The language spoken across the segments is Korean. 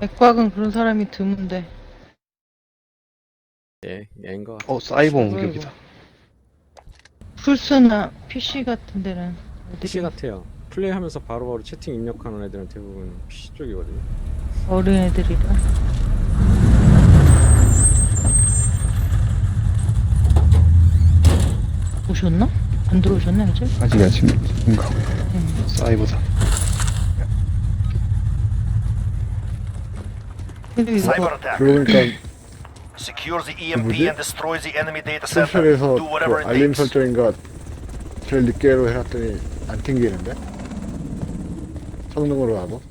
맥박은 그런 사람이 드문데. 예, 얘인 것 같아. 어 사이버 공격이다. 플스나 PC 같은 데는 PC 어디 같아요. 플레이하면서 바로바로 채팅 입력하는 애들은 대부분 PC 쪽이거든요. 어린애들이라. 오셨나? 안 들어오셨나 이제? 아직 아침인가 사이버다. 근데 이거 Cyber attack. 그러고 보니까 Secure the EMP 뭐지? and destroy the enemy data center. 센셜에서 Do whatever 그 it 알림 takes. 설정인가 제일 늦게로 해놨더니 안 튕기는데? 성능으로 하고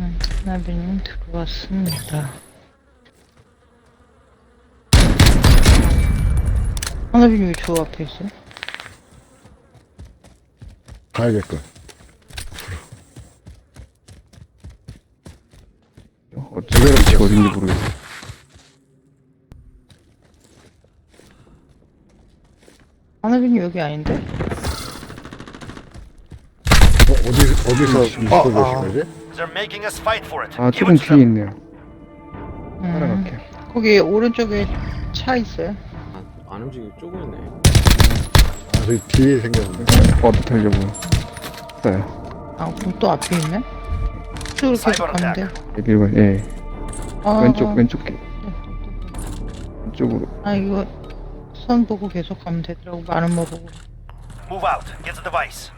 응, 나비님 들어왔습니다. 하나비님 왜저 앞에 있어요? 가야겠군 어쩌면 위치가 어딘지 모르겠어 하나비님 여기 아닌데? 어, 어디, 어디서 아, 미스터 아. 보신 거지? They're making us fight for it. 아 Give 조금 it to 뒤에 them. 있네요 음, 따라갈게 거기 오른쪽에 차 있어요. 안, 안 움직이고 쪼고 있네. 아, 저기 뒤에 생겼는데 어디 타려고 했어요 아, 그럼 또 앞에 있네? 이쪽으로 계속 가면 돼. 여기로 예 아, 왼쪽 아, 왼쪽 길 왼쪽으로 아, 이거 선 보고 계속 가면 되더라고. 많은 거 보고. Move out. Get the device.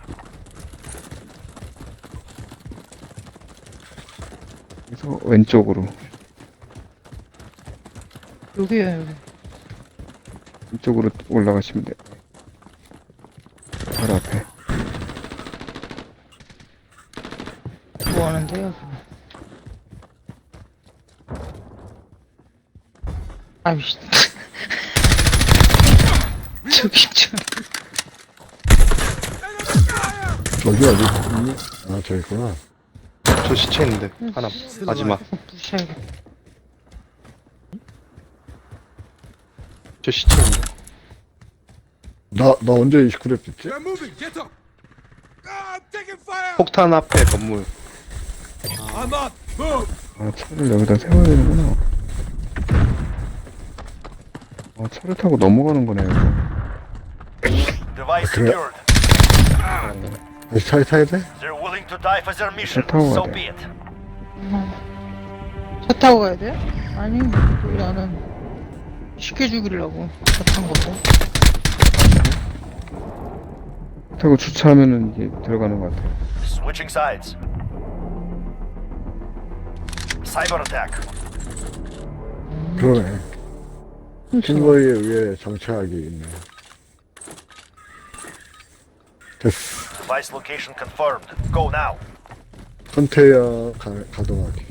그래서 왼쪽으로 여기에요, 여기. 왼쪽으로 올라가시면 돼요 바로 앞에 뭐 하는데요? 아이씨. 저기 저 저기 어디 있니? 아 저기 있구나 저 시체 있는데 하나 마지막. 부셔야겠다. 저 시체 있는데. 나, 나 언제 29렙 됐지? Ah. 폭탄 앞에 건물. 아 차를 여기다 세워야 되는구나 아 차를 타고 넘어가는 거네요 Device 그래. secured. 다시 차에 타야 돼? They're willing to die for their mission. 타고 So 가야 be it. 차 타고 가야 돼? 아니, 우리 나는 쉽게 죽이려고 차 탄 거고. 타고 주차하면은 이제 들어가는 것 같아요 Switching sides. Cyber attack. 그러네 킹거리에 의해 정착이 있네 됐어 Device location confirmed. Go now. 컨테이어 가, 가동하기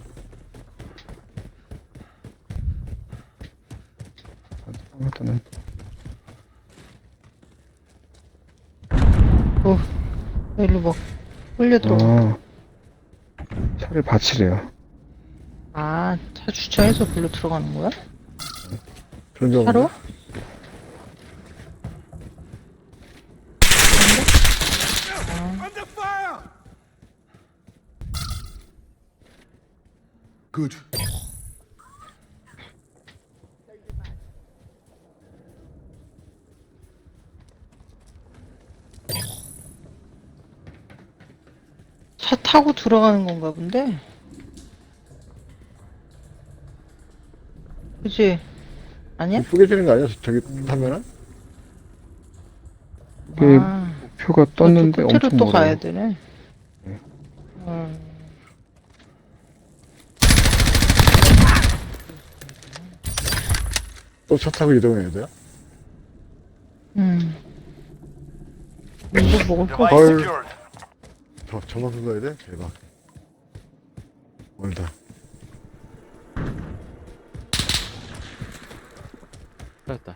일단은 어, 일로 막 끌려 들어가. 아 차를 받치래요 아, 차 주차해서 글로 들어가는 거야? 그런 적 차로? 없나? Under fire. Good. 차 타고 들어가는 건가 본데? 그치? 아니야? 뿌개지는 거 아니야? 저기 타면은? 이게 아, 표가 떴는데 끝으로 엄청 또 멀어요 가야 되네. 음. 또 차 타고 이동해야 돼요? 음. 이거 먹을 거 Device secured. 저, 저만큼 가야 돼? 대박 멀다 찾았다.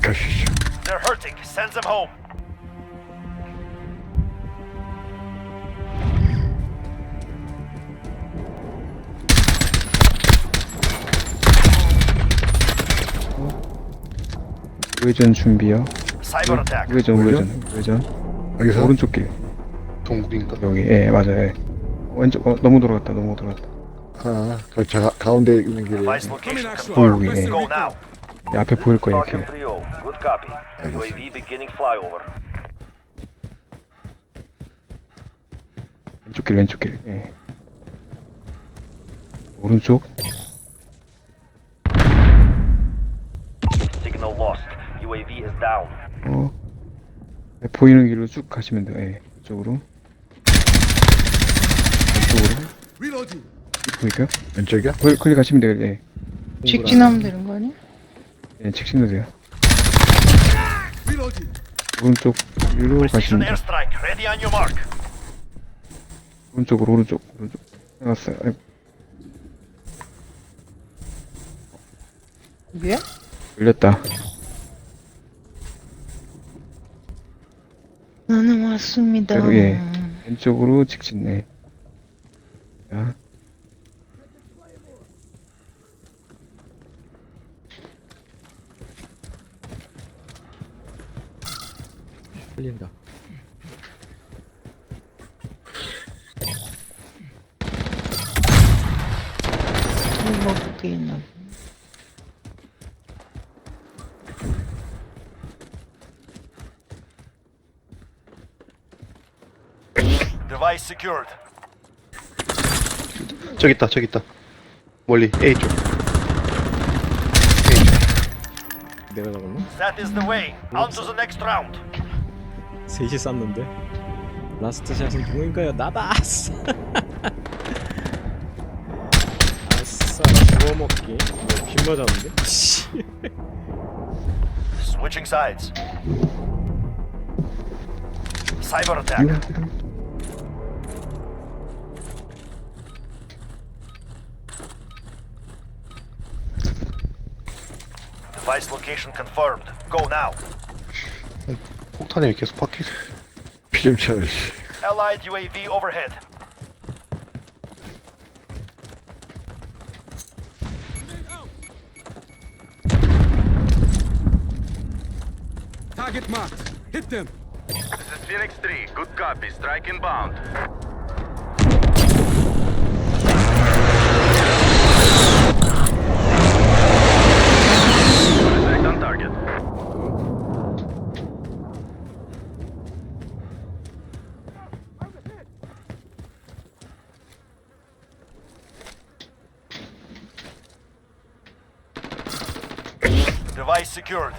가시죠 They're hurting. Send them home. 우회전 준비요. Cyber attack. 우회전 우회전 우회전. 여기서 오른쪽 길 동굴인가? 여기 예 맞아요. 예. 왼쪽 어 너무 돌아갔다 너무 돌아갔다. 아, 그 자, 가운데 있는 길에 Device Coming location actual. confirmed. Oh, yeah. Go now. 예, 앞에 보일 거예요 Falcon 이렇게. 3-0. Good copy. UAV beginning flyover. 왼쪽 길 왼쪽 길. 예. 오른쪽 Signal lost. UAV is down. 어 예, 보이는 길로 쭉 가시면 돼요. 예. 이쪽으로 Reloading. 보일까요? 왼쪽이야? 거기, 거기 가시면 돼요. 예. 직진하면 되는 거 아니야? 예, 직진도 돼요. 오른쪽 위로 가시면 돼요. 오른쪽으로 오른쪽 오른쪽. 아이고, 이게? 열렸다. 나는 왔습니다. 그리고 예. 왼쪽으로 직진. 네. 자, 흘린다. 뭐 그게 있나? 봐. Device secured. 저기 있다 저기 있다. 멀리 A 쪽. 내가 잡았나? That is the way. On to the next round. 셋이 쌌는데. 라스트 샷은 누구인가요? 나다. 아싸. 아싸 주워 먹기. 빈 맞았는데? 씨. Switching sides. Cyber attack. Device location confirmed. Go now. 폭탄이 계속 박혀. 피좀 쳐. Allied UAV overhead. Target marked. Hit them. This is Phoenix 3. Good copy. Strike inbound. Device secured.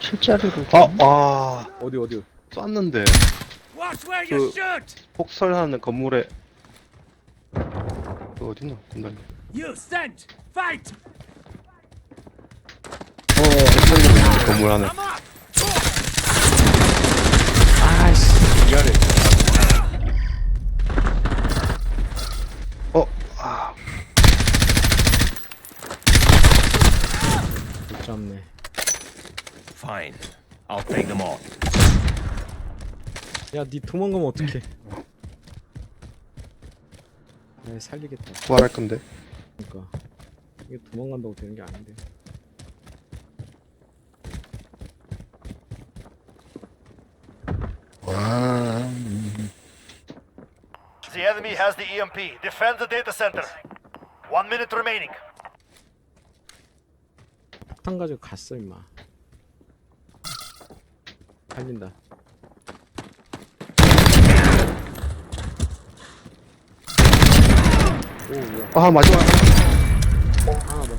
실자리로. 아, 아, 어디 어디? 쐈는데 Watch where you you 그- shoot. 폭설하는 건물에 그 어딨나? 건달. You sent. Fight. 건물 안에. 아씨 미안해. 어, 아, 못 잡네. Fine. I'll take them all. 야, 니 도망가면 어떡해? 아, 살리겠다. 부활할 건데. 그러니까 이게 도망간다고 되는 게 아닌데. 와. The enemy has the EMP. Defend the data center. One minute remaining. 폭탄 가지고 갔어 임마. 살린다. 오 뭐야? 아, 마지막. 하나 더.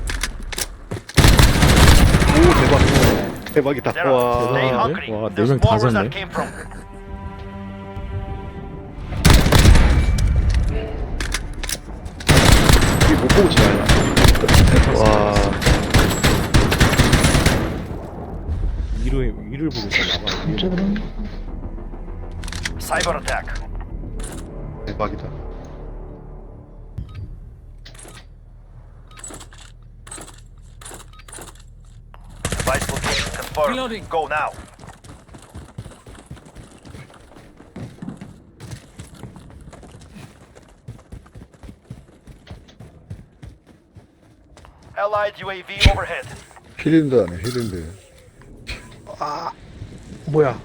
오, 대박. 대박이다. Zero. 와. Stay 와, hungry. 와, 네 There's 명다 more where 졌네. that came from. 이게 못 보고 지나냐? 와. 위로 위를 보고 있었나 봐. 위로. 저런. Cyber attack. 대박이다. confirmed. Reloading. Go now. Allied UAV overhead. 히린드 하네 히린드 뭐야?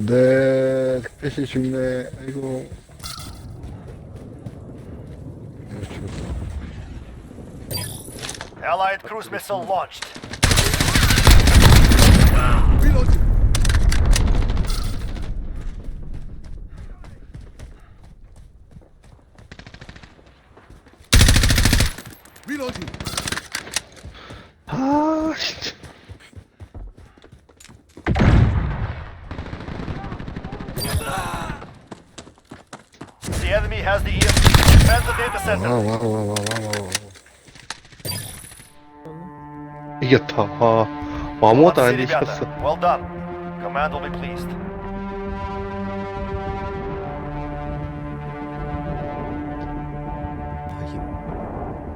네 택시 죽네 아이고 Allied cruise missile launched. The enemy has the EMP. Defend the data center. Wow, wow, wow, wow, wow, wow. 이겼다. 와, 뭐 아무것도 안 이기셨어. that. Well done. Command will be pleased.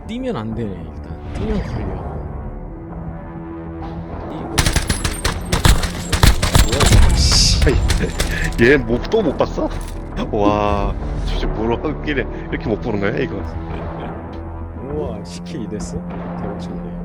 뛰면 안 되네 일단 뛰면 걸려 얘목도 못 봤어? 와, 진짜 뭐로 하길래 이렇게 못 보는 거야 이거? 우와 시키 이랬어? 대박 쳤네